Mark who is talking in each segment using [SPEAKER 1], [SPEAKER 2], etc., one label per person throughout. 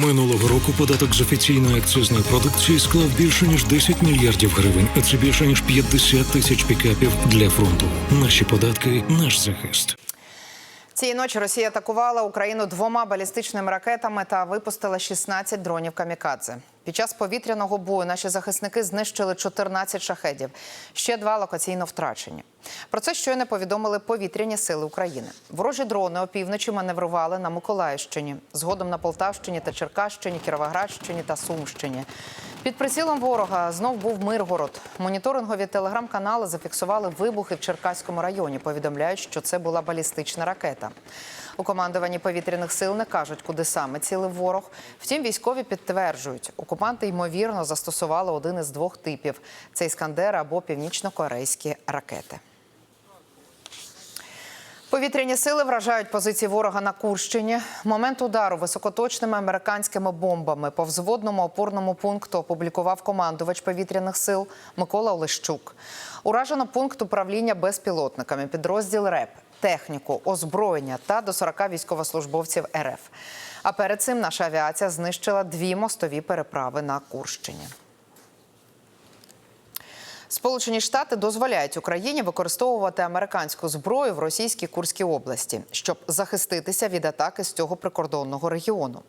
[SPEAKER 1] Минулого року податок з офіційної акцизної продукції склав більше ніж 10 мільярдів гривень, а це більше ніж 50 тисяч пікапів для фронту. Наші податки, наш захист.
[SPEAKER 2] Цієї ночі Росія атакувала Україну двома балістичними ракетами та випустила 16 дронів камікадзе. Під час повітряного бою наші захисники знищили 14 шахедів, ще два локаційно втрачені. Про це щойно повідомили повітряні сили України. Ворожі дрони опівночі маневрували на Миколаївщині, згодом на Полтавщині та Черкащині, Кіровоградщині та Сумщині. Під прицілом ворога знов був Миргород. Моніторингові телеграм-канали зафіксували вибухи в Черкаському районі. Повідомляють, що це була балістична ракета. У командуванні повітряних сил не кажуть, куди саме цілив ворог. Втім, військові підтверджують, окупанти ймовірно застосували один із двох типів: це іскандери або північно-корейські ракети. Повітряні сили вражають позиції ворога на Курщині. Момент удару високоточними американськими бомбами по взводному опорному пункту опублікував командувач повітряних сил Микола Олещук. Уражено пункт управління безпілотниками, підрозділ РЕП, техніку, озброєння та до 40 військовослужбовців РФ. А перед цим наша авіація знищила дві мостові переправи на Курщині. Сполучені Штати дозволяють Україні використовувати американську зброю в російській Курській області, щоб захиститися від атаки з цього прикордонного регіону.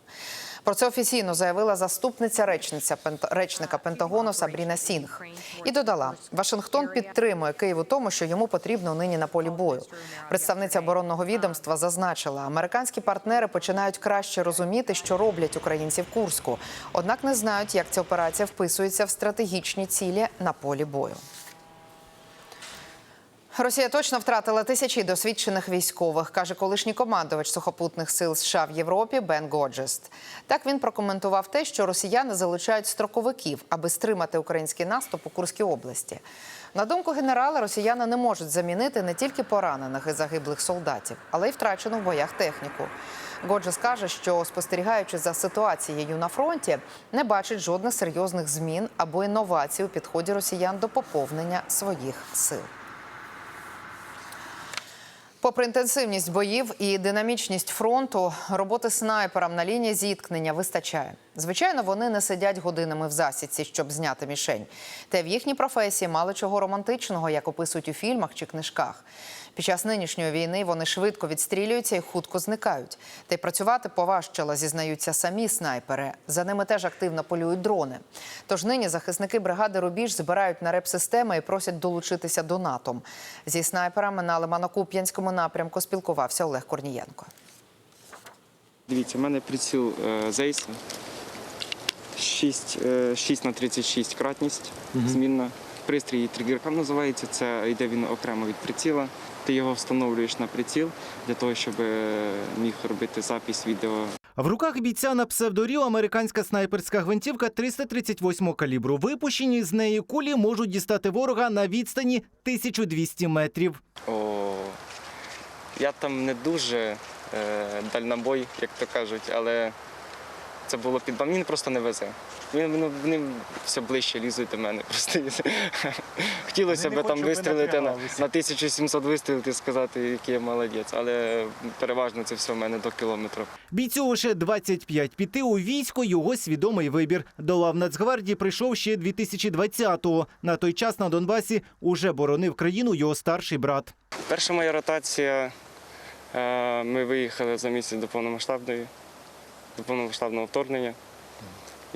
[SPEAKER 2] Про це офіційно заявила заступниця речниця речника Пентагону Сабріна Сінг і додала: Вашингтон підтримує Київ у тому, що йому потрібно нині на полі бою. Представниця оборонного відомства зазначила, американські партнери починають краще розуміти, що роблять українці в Курську, однак не знають, як ця операція вписується в стратегічні цілі на полі бою. Росія точно втратила тисячі досвідчених військових, каже колишній командувач сухопутних сил США в Європі Бен Годжест. Так він прокоментував те, що росіяни залучають строковиків, аби стримати український наступ у Курській області. На думку генерала, росіяни не можуть замінити не тільки поранених і загиблих солдатів, але й втрачену в боях техніку. Годжес каже, що спостерігаючи за ситуацією на фронті, не бачить жодних серйозних змін або інновацій у підході росіян до поповнення своїх сил. Попри інтенсивність боїв і динамічність фронту, роботи снайперам на лінії зіткнення вистачає. Звичайно, вони не сидять годинами в засідці, щоб зняти мішень. Та в їхній професії мало чого романтичного, як описують у фільмах чи книжках. Під час нинішньої війни вони швидко відстрілюються і хутко зникають. Та й працювати поважчало, зізнаються самі снайпери. За ними теж активно полюють дрони. Тож нині захисники бригади Рубіж збирають на реп-системи і просять долучитися до НАТО. Зі снайперами на Лимано-Куп'янському напрямку спілкувався Олег Корнієнко.
[SPEAKER 3] Дивіться, в мене приціл Зейса 6, е, 6 на 36 кратність змінна. Пристрій тригеркам називається, це йде він окремо від приціла. Ти його встановлюєш на приціл для того, щоб е, міг робити запис відео
[SPEAKER 4] В руках бійця на псевдоріо американська снайперська гвинтівка 338 калібру. Випущені з неї кулі можуть дістати ворога на відстані 1200 метрів.
[SPEAKER 3] О, я там не дуже е, дальнобой, як то кажуть, але це було під бам- Він просто не везе. Він, він, вони все ближче лізуть до мене. Просто хотілося б там вистрілити на, на 1700 вистрілити і сказати, який я молодець, але переважно це все в мене до кілометру.
[SPEAKER 4] Бійцю лише 25. Піти у військо його свідомий вибір. До лав Нацгвардії прийшов ще 2020-го. На той час на Донбасі уже боронив країну його старший брат.
[SPEAKER 3] Перша моя ротація, е, ми виїхали за місяць до повномасштабної, до повномасштабного вторгнення.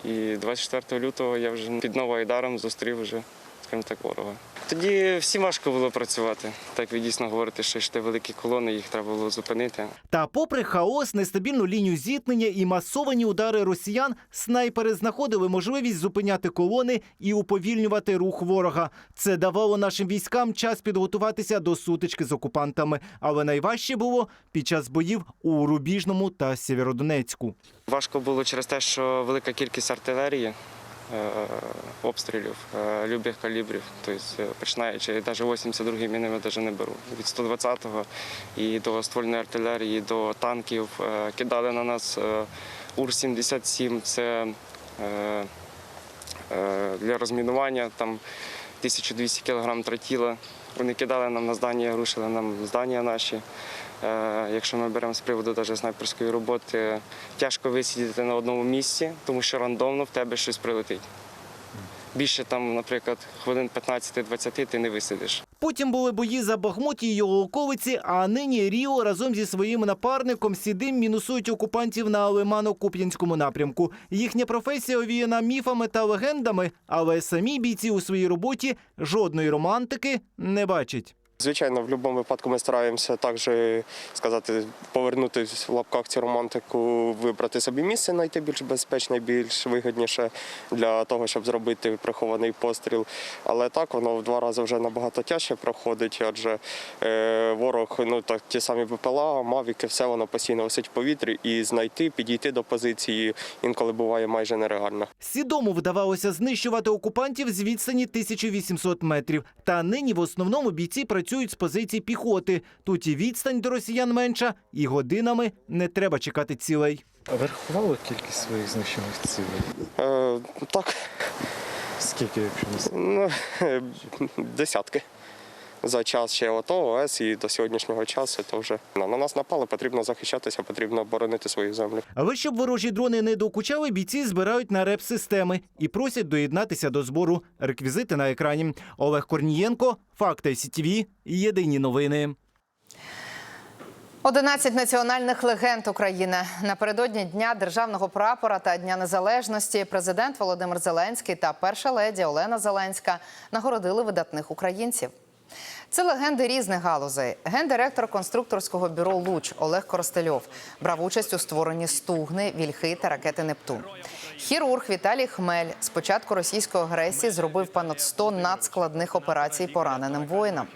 [SPEAKER 3] І 24 лютого я вже під Новоайдаром зустрів вже, скажімо так, ворога. Тоді всім важко було працювати. Так ви дійсно говорите, що йшли великі колони, їх треба було зупинити.
[SPEAKER 4] Та, попри хаос, нестабільну лінію зіткнення і масовані удари росіян, снайпери знаходили можливість зупиняти колони і уповільнювати рух ворога. Це давало нашим військам час підготуватися до сутички з окупантами. Але найважче було під час боїв у Рубіжному та Сєвєродонецьку.
[SPEAKER 3] Важко було через те, що велика кількість артилерії, обстрілів е, любих калібрів. Тобто, е, починаючи навіть 82-гі міни навіть не беру. Від 120-го і до ствольної артилерії, до танків е, кидали на нас е, УР-77. Це е, е, для розмінування там 1200 кг тротіла. Вони кидали нам на здання, рушили нам здання наші. Е, Якщо ми беремо з приводу снайперської роботи, тяжко висидіти на одному місці, тому що рандомно в тебе щось прилетить. Більше там, наприклад, хвилин 15-20 ти не висидиш.
[SPEAKER 4] Потім були бої за Бахмут і його околиці, а нині Ріо разом зі своїм напарником Сідим мінусують окупантів на Лимано-Куп'янському напрямку. Їхня професія овіяна міфами та легендами, але самі бійці у своїй роботі жодної романтики не бачать.
[SPEAKER 5] Звичайно, в будь-якому випадку ми стараємося також сказати, повернути в лапках цю романтику, вибрати собі місце, знайти більш безпечне, більш вигідніше для того, щоб зробити прихований постріл. Але так воно в два рази вже набагато тяжче проходить, адже е, ворог, ну так ті самі БПЛА, мавіки, все воно постійно висить в повітрі, і знайти, підійти до позиції інколи буває майже нереально.
[SPEAKER 4] Свідомо вдавалося знищувати окупантів з відстані 1800 метрів. Та нині в основному бійці працюють з позицій піхоти. Тут і відстань до росіян менша, і годинами не треба чекати цілей.
[SPEAKER 6] А ви кількість своїх знищених цілей?
[SPEAKER 5] Е, так,
[SPEAKER 6] Скільки, якщо не
[SPEAKER 5] ну, десятки. За час ще ОТО, ОС і до сьогоднішнього часу то вже на на нас напали, потрібно захищатися, потрібно боронити свою землю.
[SPEAKER 4] Але щоб ворожі дрони не докучали, бійці збирають на реп-системи і просять доєднатися до збору. Реквізити на екрані. Олег Корнієнко, Факти СІТВ, Єдині новини.
[SPEAKER 2] 11 національних легенд України напередодні Дня державного прапора та Дня Незалежності президент Володимир Зеленський та перша леді Олена Зеленська нагородили видатних українців. Це легенди різних галузей. Гендиректор конструкторського бюро Луч Олег Коростельов брав участь у створенні стугни, вільхи та ракети Нептун. Хірург Віталій Хмель з початку російської агресії зробив понад 100 надскладних операцій пораненим воїнам.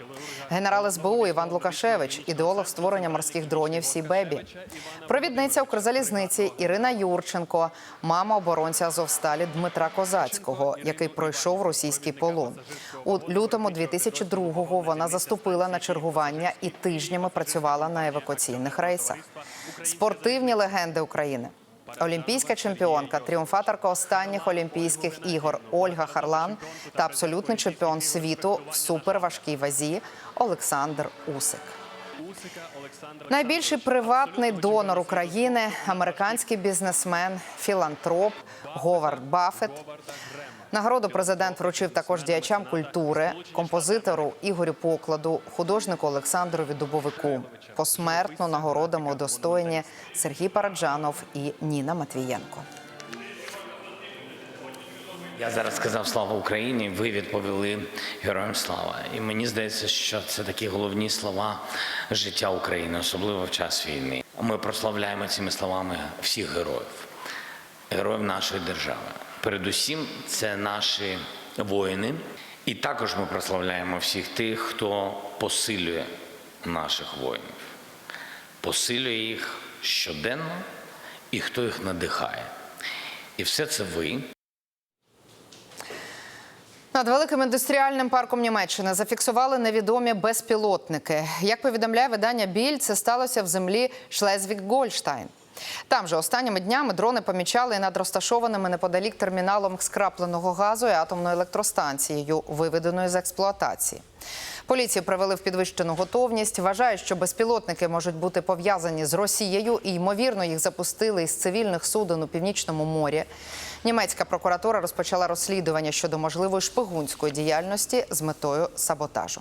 [SPEAKER 2] Генерал СБУ Іван Лукашевич, ідеолог створення морських дронів Сі-Бебі. Провідниця Укрзалізниці Ірина Юрченко, мама оборонця Азовсталі Дмитра Козацького, який пройшов російський полон. У лютому 2002-го вона заступила на чергування і тижнями працювала на евакуаційних рейсах. Спортивні легенди України. Олімпійська чемпіонка, тріумфаторка останніх Олімпійських ігор Ольга Харлан та абсолютний чемпіон світу в суперважкій вазі Олександр Усик. Найбільший приватний донор України американський бізнесмен, філантроп Говард Баффет. Нагороду президент вручив також діячам культури, композитору Ігорю Покладу, художнику Олександрові Дубовику. Посмертно нагородами удостоєні Сергій Параджанов і Ніна Матвієнко.
[SPEAKER 7] Я зараз сказав слава Україні. Ви відповіли героям слава. І мені здається, що це такі головні слова життя України, особливо в час війни. Ми прославляємо цими словами всіх героїв, героїв нашої держави. Передусім, це наші воїни. І також ми прославляємо всіх тих, хто посилює наших воїнів, посилює їх щоденно і хто їх надихає. І все це ви.
[SPEAKER 2] Над великим індустріальним парком Німеччини зафіксували невідомі безпілотники. Як повідомляє видання Біль, це сталося в землі Шлезвік-Гольштайн. Там же останніми днями дрони помічали над розташованими неподалік терміналом скрапленого газу і атомною електростанцією, виведеною з експлуатації. Поліцію привели в підвищену готовність. Вважають, що безпілотники можуть бути пов'язані з Росією і ймовірно їх запустили із цивільних суден у північному морі. Німецька прокуратура розпочала розслідування щодо можливої шпигунської діяльності з метою саботажу.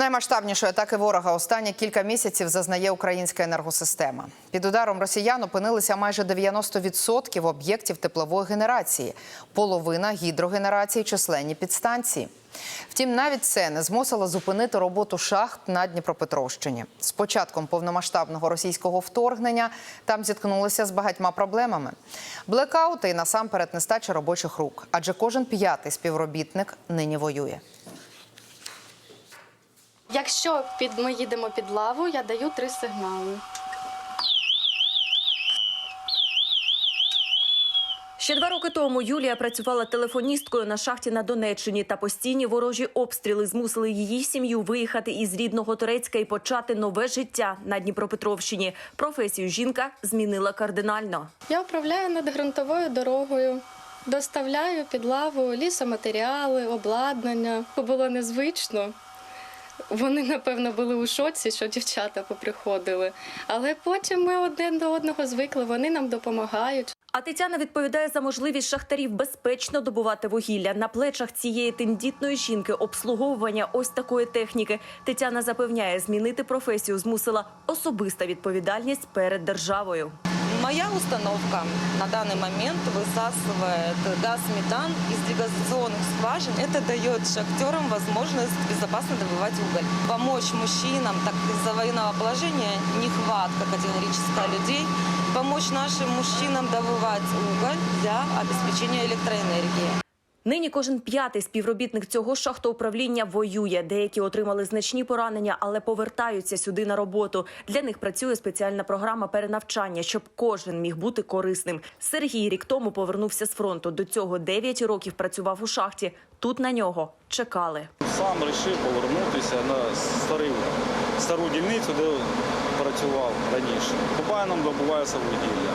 [SPEAKER 2] Наймасштабнішої атаки ворога останні кілька місяців зазнає українська енергосистема. Під ударом росіян опинилися майже 90% об'єктів теплової генерації, половина гідрогенерації, численні підстанції. Втім, навіть це не змусило зупинити роботу шахт на Дніпропетровщині. З початком повномасштабного російського вторгнення там зіткнулися з багатьма проблемами: блекаути і насамперед нестача робочих рук, адже кожен п'ятий співробітник нині воює.
[SPEAKER 8] Якщо під ми їдемо під лаву, я даю три сигнали.
[SPEAKER 9] Ще два роки тому Юлія працювала телефоністкою на шахті на Донеччині, та постійні ворожі обстріли змусили її сім'ю виїхати із рідного Турецька і почати нове життя на Дніпропетровщині. Професію жінка змінила кардинально.
[SPEAKER 8] Я управляю надґрунтовою дорогою, доставляю під лаву лісоматеріали, обладнання. Було незвично. Вони, напевно, були у шоці, що дівчата поприходили. Але потім ми один до одного звикли, вони нам допомагають.
[SPEAKER 9] А Тетяна відповідає за можливість шахтарів безпечно добувати вугілля. На плечах цієї тендітної жінки обслуговування ось такої техніки. Тетяна запевняє, змінити професію змусила особиста відповідальність перед державою.
[SPEAKER 10] Моя установка на данный момент высасывает газ метан из дегазационных скважин. Это дает шахтерам возможность безопасно добывать уголь. Помочь мужчинам, так из-за военного положения нехватка категорическая людей, помочь нашим мужчинам добывать уголь для обеспечения электроэнергии.
[SPEAKER 9] Нині кожен п'ятий співробітник цього шахтоуправління воює. Деякі отримали значні поранення, але повертаються сюди на роботу. Для них працює спеціальна програма перенавчання, щоб кожен міг бути корисним. Сергій рік тому повернувся з фронту. До цього 9 років працював у шахті. Тут на нього чекали.
[SPEAKER 11] Сам вирішив повернутися на старий, стару дільницю, де працював раніше. Купайном добувається вугілля.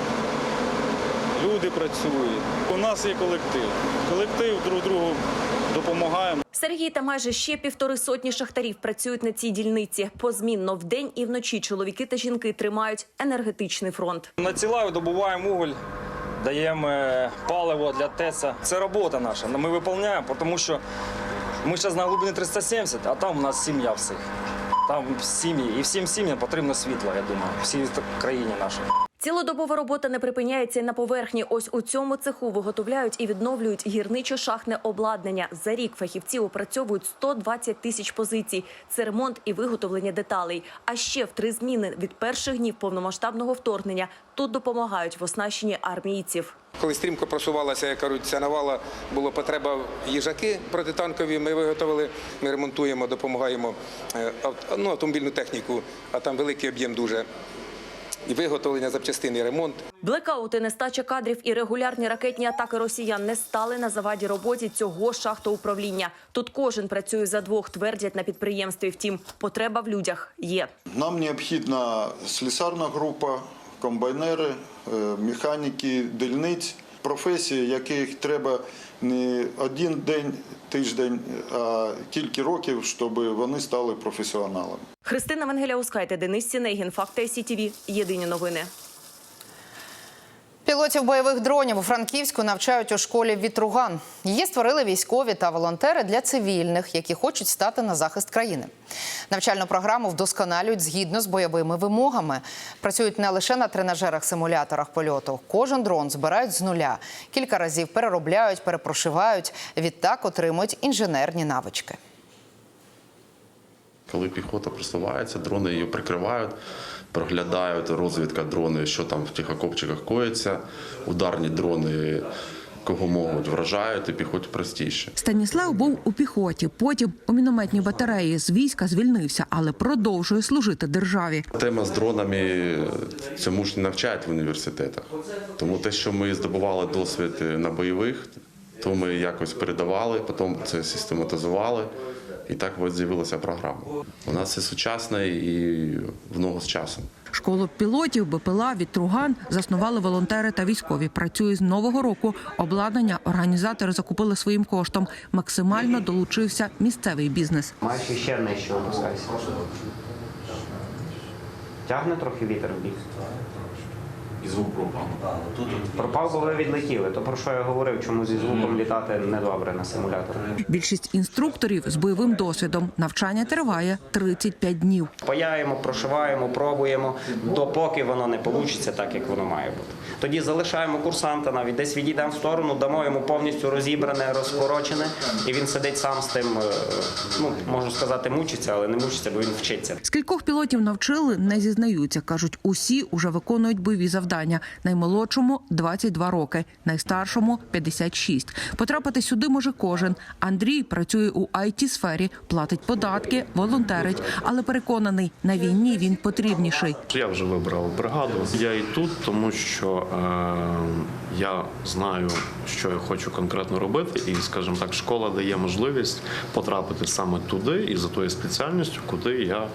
[SPEAKER 11] Люди працюють. У нас є колектив. Колектив друг другу допомагаємо.
[SPEAKER 9] Сергій та майже ще півтори сотні шахтарів працюють на цій дільниці. Позмінно вдень і вночі чоловіки та жінки тримають енергетичний фронт.
[SPEAKER 11] Надсилаю, добуваємо уголь, даємо е, паливо для ТЕЦа. Це робота наша. Ми виконуємо, тому що ми зараз на глибині 370, а там у нас сім'я всіх. Там сім'ї. І всім сім'ям потрібно світло, я думаю, всій країні нашій.
[SPEAKER 9] Цілодобова робота не припиняється й на поверхні. Ось у цьому цеху виготовляють і відновлюють гірничо-шахтне обладнання. За рік фахівці опрацьовують 120 тисяч позицій. Це ремонт і виготовлення деталей. А ще в три зміни від перших днів повномасштабного вторгнення тут допомагають в оснащенні армійців.
[SPEAKER 12] Коли стрімко просувалася, як кажуть, ця навала, була потреба їжаки протитанкові. Ми виготовили, ми ремонтуємо, допомагаємо е, ну, автомобільну техніку, а там великий об'єм дуже. І виготовлення запчастин, і ремонт.
[SPEAKER 9] Блекаути, нестача кадрів і регулярні ракетні атаки росіян не стали на заваді роботі цього шахтоуправління. Тут кожен працює за двох, твердять на підприємстві. Втім, потреба в людях є.
[SPEAKER 13] Нам необхідна слісарна група, комбайнери, е, механіки дільниць, професії, яких треба не один день, тиждень, а кілька років, щоб вони стали професіоналами.
[SPEAKER 9] Христина Венгеля-Ускайте, Денис Сінегін, Факти СІТВ. Єдині новини.
[SPEAKER 2] Пілотів бойових дронів у Франківську навчають у школі Вітруган. Її створили військові та волонтери для цивільних, які хочуть стати на захист країни. Навчальну програму вдосконалюють згідно з бойовими вимогами. Працюють не лише на тренажерах-симуляторах польоту. Кожен дрон збирають з нуля. Кілька разів переробляють, перепрошивають. Відтак отримують інженерні навички.
[SPEAKER 14] Коли піхота просувається, дрони її прикривають, проглядають розвідка дрони, що там в тих окопчиках коїться. Ударні дрони кого можуть вражають, і піхоті простіше.
[SPEAKER 10] Станіслав був у піхоті, потім у мінометній батареї з війська звільнився, але продовжує служити державі.
[SPEAKER 14] Тема з дронами цьому ж не навчають в університетах. Тому те, що ми здобували досвід на бойових, то ми якось передавали, потім це систематизували. І так ось з'явилася програма. У нас це сучасне і в ногу з часом.
[SPEAKER 10] Школу пілотів БПЛА Вітруган заснували волонтери та військові. Працює з нового року. Обладнання організатори закупили своїм коштом. Максимально долучився місцевий бізнес.
[SPEAKER 15] Маєш ще нижче опускайся. Тягне трохи вітер в бік.
[SPEAKER 14] І звук пропав.
[SPEAKER 15] тут Пропав, бо ви відлетіли. То про що я говорив, чому зі звуком літати недобре на симуляторі.
[SPEAKER 10] Більшість інструкторів з бойовим досвідом. Навчання триває 35 днів.
[SPEAKER 15] Паяємо, прошиваємо, пробуємо, допоки воно не вийде так, як воно має бути. Тоді залишаємо курсанта навіть десь відійдемо в сторону, дамо йому повністю розібране, розкорочене, і він сидить сам з тим, е, ну можу сказати, мучиться, але не мучиться, бо він вчиться.
[SPEAKER 10] Скількох пілотів навчили, не зізнаються. кажуть, усі уже виконують бойові завдання. Наймолодшому 22 роки, найстаршому 56. Потрапити сюди може кожен. Андрій працює у it сфері платить податки, волонтерить, але переконаний, на війні він потрібніший.
[SPEAKER 16] Я вже вибрав бригаду. Я і тут, тому що е, я знаю, що я хочу конкретно робити, і, скажімо так, школа дає можливість потрапити саме туди і за тою спеціальністю, куди я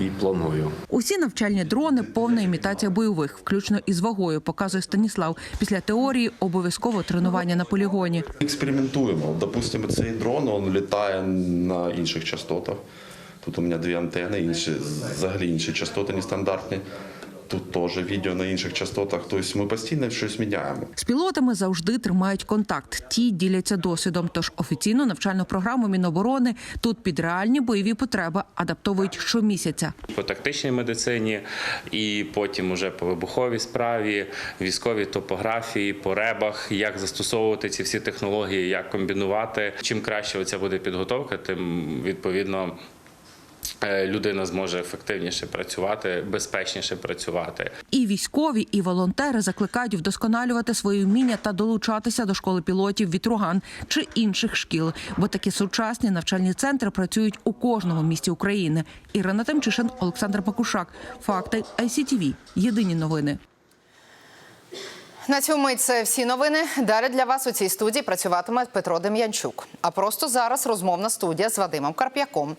[SPEAKER 16] і планую.
[SPEAKER 10] Усі навчальні дрони повна імітація бойових, включно із вагою, показує Станіслав. Після теорії обов'язково тренування на полігоні.
[SPEAKER 14] Експериментуємо. Допустимо, цей дрон він літає на інших частотах. Тут у мене дві антени, інші взагалі інші частоти нестандартні. Тут теж відео на інших частотах. Тобто ми постійно щось міняємо.
[SPEAKER 10] З пілотами завжди тримають контакт. Ті діляться досвідом. Тож офіційну навчальну програму Міноборони тут під реальні бойові потреби адаптовують щомісяця.
[SPEAKER 17] по тактичній медицині, і потім уже по вибуховій справі, військовій топографії, по ребах, як застосовувати ці всі технології, як комбінувати. Чим краще оця буде підготовка, тим відповідно. Е, Людина зможе ефективніше працювати, безпечніше працювати.
[SPEAKER 10] І військові, і волонтери закликають вдосконалювати свої вміння та долучатися до школи пілотів Вітруган чи інших шкіл, бо такі сучасні навчальні центри працюють у кожному місті України. Ірина Темчишин, Олександр Макушак. Факти ICTV. Єдині новини.
[SPEAKER 2] На цьому це всі новини. Далі для вас у цій студії працюватиме Петро Дем'янчук. А просто зараз розмовна студія з Вадимом Карп'яком.